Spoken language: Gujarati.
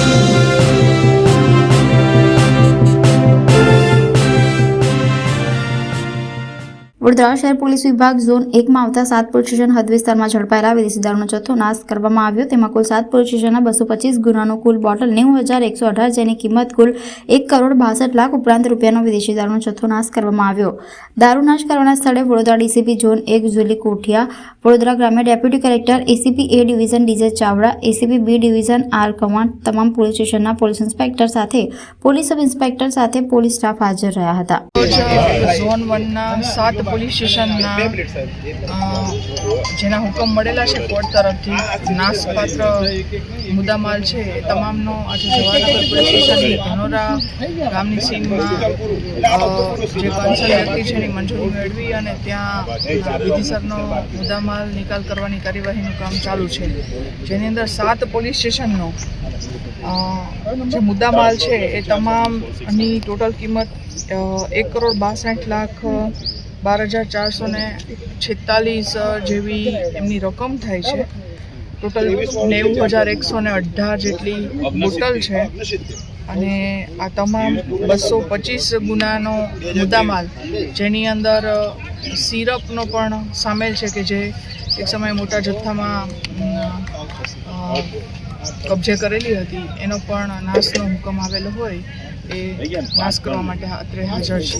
Thank you. વડોદરા શહેર પોલીસ વિભાગ ઝોન એકમાં આવતા સાત સ્ટેશન હદ વિસ્તારમાં ઝડપાયેલા વિદેશી દારૂનો જથ્થો નાશ કરવામાં આવ્યો. તેમાં કુલ સાત પોલીસ સ્ટેશનના બસો પચીસ ગુનાનો કુલ બોટલ, નેવું હજાર એકસો અઢાર જેની કિંમત કુલ એક કરોડ બાસઠ લાખ ઉપરાંત રૂપિયાનો વિદેશી દારૂનો જથ્થો નાશ કરવામાં આવ્યો. દારૂ નાશ કરવાના સ્થળે વડોદરા ડીસીપી ઝોન એક જુલી કોઠિયા, વડોદરા ગ્રામ્ય deputy collector ACP A division D J Chavda, ACP B division R command તમામ પોલીસ સ્ટેશનના પોલીસ ઇન્સ્પેક્ટર સાથે, પોલીસ સબ ઇન્સ્પેક્ટર સાથે પોલીસ સ્ટાફ હાજર રહ્યા હતા. પોલીસ સ્ટેશનના જેના હુકમ મળેલા છે કોર્ટ તરફથી, નાશપાત્ર મુદ્દામાલ છે તમામનો આજે જવાહરનગર પોલીસ સ્ટેશનની ધનોરા ગામની સીમમાં જે કન્સર્ન વ્યક્તિ છે એની મંજૂરી મેળવી અને ત્યાં વિધિસરનો મુદ્દામાલ નિકાલ કરવાની કાર્યવાહીનું કામ ચાલુ છે. જેની અંદર સાત પોલીસ સ્ટેશનનો જે મુદ્દામાલ છે એ તમામની ટોટલ કિંમત એક કરોડ બાસઠ લાખ બાર હજાર ચારસો ને છેતાલીસ જેવી એમની રકમ થાય છે. ટોટલ નેવું હજાર એકસો ને અઢાર જેટલી બોટલ છે. અને આ તમામ બસો પચીસ ગુનાનો મુદ્દામાલ જેની અંદર સિરપનો પણ સામેલ છે કે જે એક સમયે મોટા જથ્થામાં કબજે કરેલી હતી. એનો પણ નાશનો હુકમ આવેલો હોય એ નાશ કરવા માટે અત્રે હાજર છે